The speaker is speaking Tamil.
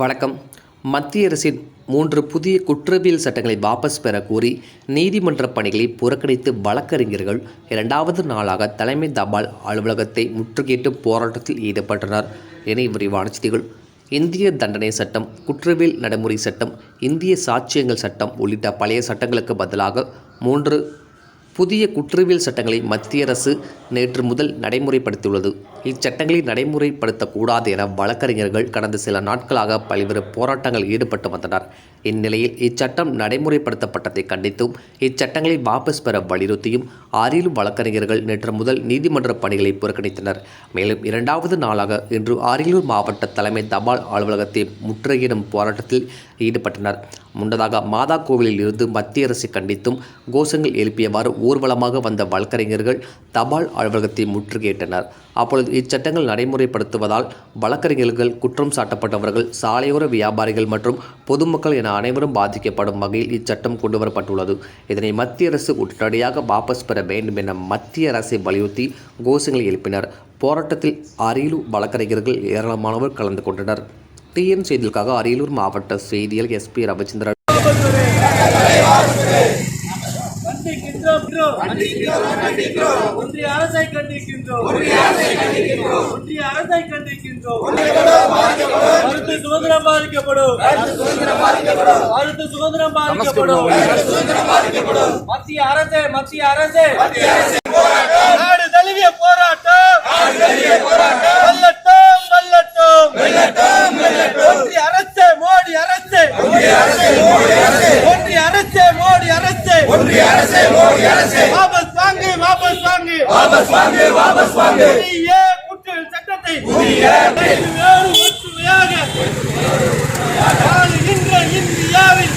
வணக்கம். மத்திய அரசின் மூன்று புதிய குற்றவியல் சட்டங்களை வாபஸ் பெற கோரி நீதிமன்ற பணிகளை புறக்கணித்து வழக்கறிஞர்கள் இரண்டாவது நாளாக தலைமை தபால் அலுவலகத்தை முற்றுகையிட்டு போராட்டத்தில் ஈடுபட்டனர். என விரிவான செய்திகள். இந்திய தண்டனை சட்டம் குற்றவியல் நடைமுறை சட்டம் இந்திய சாட்சியங்கள் சட்டம் உள்ளிட்ட பழைய சட்டங்களுக்கு பதிலாக மூன்று புதிய குற்றவியல் சட்டங்களை மத்திய அரசு நேற்று முதல் நடைமுறைப்படுத்தியுள்ளது. இச்சட்டங்களை நடைமுறைப்படுத்தக்கூடாது என வழக்கறிஞர்கள் கடந்த சில நாட்களாக பல்வேறு போராட்டங்கள் ஈடுபட்டு வந்தனர். இந்நிலையில் இச்சட்டம் நடைமுறைப்படுத்தப்பட்டதை கண்டித்தும் இச்சட்டங்களை வாபஸ் பெற வலியுறுத்தியும் ஆறிலும் வழக்கறிஞர்கள் நேற்று முதல் நீதிமன்ற பணிகளை புறக்கணித்தனர். மேலும் இரண்டாவது நாளாக இன்று அரியலூர் மாவட்ட தலைமை தபால் அலுவலகத்தை முற்றுகையிடும் போராட்டத்தில் ஈடுபட்டனர். முன்னதாக மாதா கோவிலில் இருந்து மத்திய அரசை கண்டித்தும் கோஷங்கள் எழுப்பியவாறு ஊர்வலமாக வந்த வழக்கறிஞர்கள் தபால் அலுவலகத்தை முற்றுகையிட்டனர். அப்பொழுது இச்சட்டங்கள் நடைமுறைப்படுத்துவதால் வழக்கறிஞர்கள் குற்றம் சாட்டப்பட்டவர்கள் சாலையோர வியாபாரிகள் மற்றும் பொதுமக்கள் என அனைவரும் பாதிக்கப்படும் வகையில் இச்சட்டம் கொண்டுவரப்பட்டுள்ளது. இதனை மத்திய அரசு உடனடியாக வாபஸ் பெற வேண்டும் என மத்திய அரசை வலியுறுத்தி கோஷங்களை எழுப்பினர். போராட்டத்தில் அரியலூர் வழக்கறிஞர்கள் ஏராளமானவர் கலந்து கொண்டனர். டிஎன் செய்திகளுக்காக அரியலூர் மாவட்ட செய்தியல் எஸ்பி ரவிச்சந்திரன். கண்டிக்கின்றோம் ஒன்றிய அரசை கண்டிக்கின்றோம். ஒன்றிய அரசை கண்டிக்கின்றோம். கருத்து சுதந்திரம் பாதிக்கப்படும். கருத்து சுதந்திரம் பாதிக்கப்படும். மத்திய அரசே மத்திய அரசே. நாடு தழுவிய போராட்டம் வெல்லட்டும் வெல்லட்டும் ஒன்றிய அரசே மோடி அரசே ஒன்றிய அரசே மோடி அரசே ஒன்றிய அரசே மோடி அரசே. வாபஸ் வாங்கு வாபஸ் வாங்கு. வாபஸ் வாங்கு வாபஸ் வாங்கு. புதிய குற்ற சட்டத்தை புதிய வேறு ஒற்றுமையாக ஆளுகின்ற இந்தியாவில்.